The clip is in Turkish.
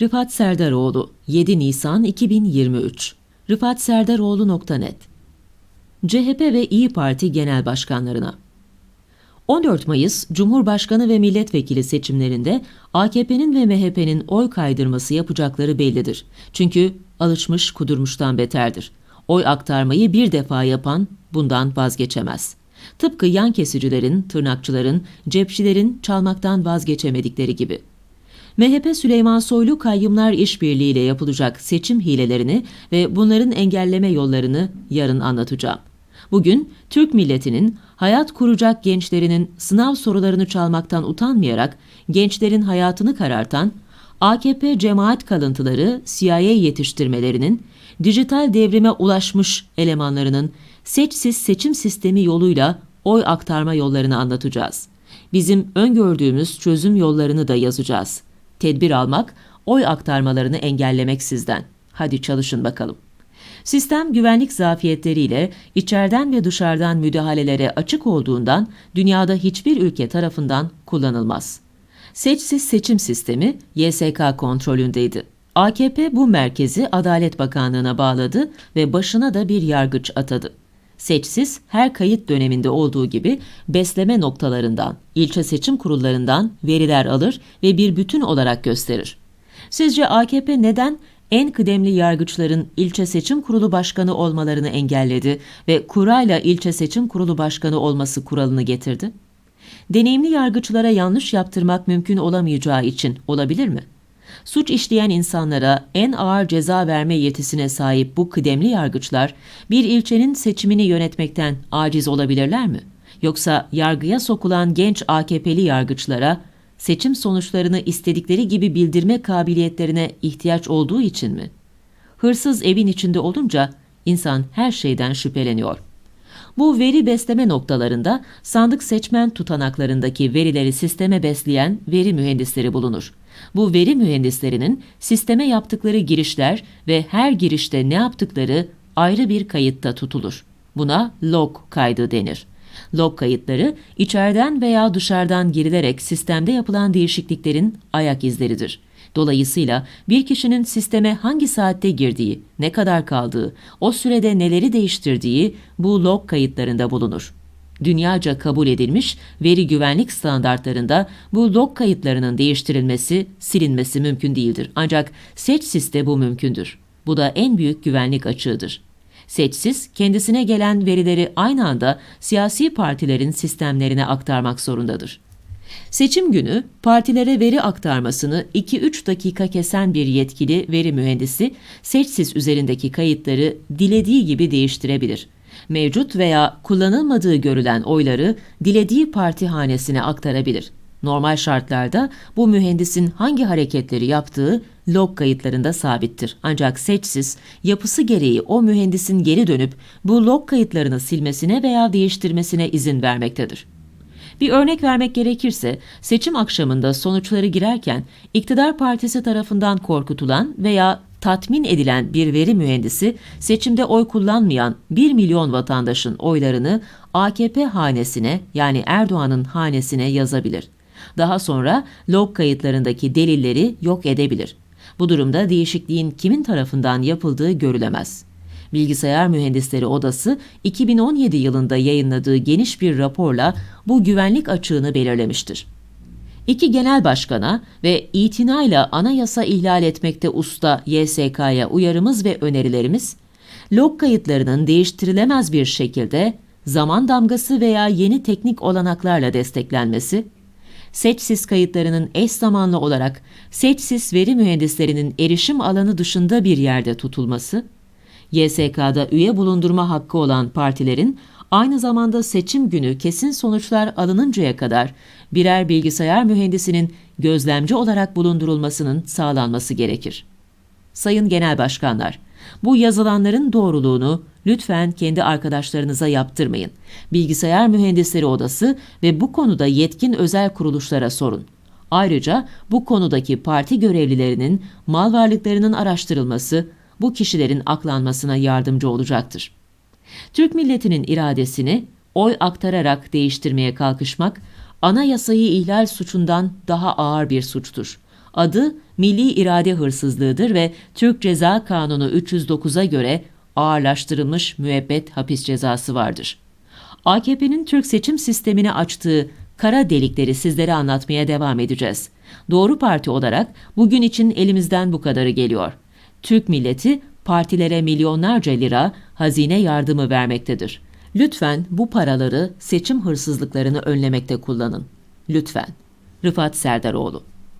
Rıfat Serdaroğlu 7 Nisan 2023 rıfatserdaroğlu.net CHP ve İyi Parti Genel Başkanlarına 14 Mayıs Cumhurbaşkanı ve milletvekili seçimlerinde AKP'nin ve MHP'nin oy kaydırması yapacakları bellidir. Çünkü alışmış kudurmuştan beterdir. Oy aktarmayı bir defa yapan bundan vazgeçemez. Tıpkı yan kesicilerin, tırnakçıların, cepçilerin çalmaktan vazgeçemedikleri gibi. MHP Süleyman Soylu kayyımlar işbirliğiyle yapılacak seçim hilelerini ve bunların engelleme yollarını yarın anlatacağım. Bugün Türk milletinin hayat kuracak gençlerinin sınav sorularını çalmaktan utanmayarak gençlerin hayatını karartan AKP cemaat kalıntıları CIA yetiştirmelerinin dijital devrime ulaşmış elemanlarının seçsiz seçim sistemi yoluyla oy aktarma yollarını anlatacağız. Bizim öngördüğümüz çözüm yollarını da yazacağız. Tedbir almak, oy aktarmalarını engellemek sizden. Hadi çalışın bakalım. Sistem güvenlik zafiyetleriyle içeriden ve dışarıdan müdahalelere açık olduğundan dünyada hiçbir ülke tarafından kullanılmaz. Seçsiz seçim sistemi YSK kontrolündeydi. AKP bu merkezi Adalet Bakanlığı'na bağladı ve başına da bir yargıç atadı. Seçsiz her kayıt döneminde olduğu gibi besleme noktalarından, ilçe seçim kurullarından veriler alır ve bir bütün olarak gösterir. Sizce AKP neden en kıdemli yargıçların ilçe seçim kurulu başkanı olmalarını engelledi ve kurayla ilçe seçim kurulu başkanı olması kuralını getirdi? Deneyimli yargıçlara yanlış yaptırmak mümkün olamayacağı için olabilir mi? Suç işleyen insanlara en ağır ceza verme yetisine sahip bu kıdemli yargıçlar bir ilçenin seçimini yönetmekten aciz olabilirler mi? Yoksa yargıya sokulan genç AKP'li yargıçlara seçim sonuçlarını istedikleri gibi bildirme kabiliyetlerine ihtiyaç olduğu için mi? Hırsız evin içinde olunca insan her şeyden şüpheleniyor. Bu veri besleme noktalarında sandık seçmen tutanaklarındaki verileri sisteme besleyen veri mühendisleri bulunur. Bu veri mühendislerinin sisteme yaptıkları girişler ve her girişte ne yaptıkları ayrı bir kayıtta tutulur. Buna log kaydı denir. Log kayıtları içeriden veya dışarıdan girilerek sistemde yapılan değişikliklerin ayak izleridir. Dolayısıyla bir kişinin sisteme hangi saatte girdiği, ne kadar kaldığı, o sürede neleri değiştirdiği bu log kayıtlarında bulunur. Dünyaca kabul edilmiş veri güvenlik standartlarında bu log kayıtlarının değiştirilmesi, silinmesi mümkün değildir. Ancak seçsizde bu mümkündür. Bu da en büyük güvenlik açığıdır. Seçsiz, kendisine gelen verileri aynı anda siyasi partilerin sistemlerine aktarmak zorundadır. Seçim günü partilere veri aktarmasını 2-3 dakika kesen bir yetkili veri mühendisi seçsiz üzerindeki kayıtları dilediği gibi değiştirebilir. Mevcut veya kullanılmadığı görülen oyları dilediği parti hanesine aktarabilir. Normal şartlarda bu mühendisin hangi hareketleri yaptığı log kayıtlarında sabittir. Ancak seçsiz yapısı gereği o mühendisin geri dönüp bu log kayıtlarını silmesine veya değiştirmesine izin vermektedir. Bir örnek vermek gerekirse seçim akşamında sonuçları girerken iktidar partisi tarafından korkutulan veya tatmin edilen bir veri mühendisi seçimde oy kullanmayan 1 milyon vatandaşın oylarını AKP hanesine yani Erdoğan'ın hanesine yazabilir. Daha sonra log kayıtlarındaki delilleri yok edebilir. Bu durumda değişikliğin kimin tarafından yapıldığı görülemez. Bilgisayar Mühendisleri Odası 2017 yılında yayınladığı geniş bir raporla bu güvenlik açığını belirlemiştir. İki genel başkana ve itinayla anayasa ihlal etmekte usta YSK'ya uyarımız ve önerilerimiz, log kayıtlarının değiştirilemez bir şekilde zaman damgası veya yeni teknik olanaklarla desteklenmesi, seçsiz kayıtlarının eş zamanlı olarak seçsiz veri mühendislerinin erişim alanı dışında bir yerde tutulması, YSK'da üye bulundurma hakkı olan partilerin aynı zamanda seçim günü kesin sonuçlar alınıncaya kadar birer bilgisayar mühendisinin gözlemci olarak bulundurulmasının sağlanması gerekir. Sayın Genel Başkanlar, bu yazılanların doğruluğunu lütfen kendi arkadaşlarınıza yaptırmayın. Bilgisayar Mühendisleri Odası ve bu konuda yetkin özel kuruluşlara sorun. Ayrıca bu konudaki parti görevlilerinin mal varlıklarının araştırılması bu kişilerin aklanmasına yardımcı olacaktır. Türk milletinin iradesini oy aktararak değiştirmeye kalkışmak, anayasayı ihlal suçundan daha ağır bir suçtur. Adı milli irade hırsızlığıdır ve Türk Ceza Kanunu 309'a göre ağırlaştırılmış müebbet hapis cezası vardır. AKP'nin Türk seçim sistemine açtığı kara delikleri sizlere anlatmaya devam edeceğiz. Doğru Parti olarak bugün için elimizden bu kadarı geliyor. Türk milleti partilere milyonlarca lira hazine yardımı vermektedir. Lütfen bu paraları seçim hırsızlıklarını önlemekte kullanın. Lütfen. Rıfat Serdaroğlu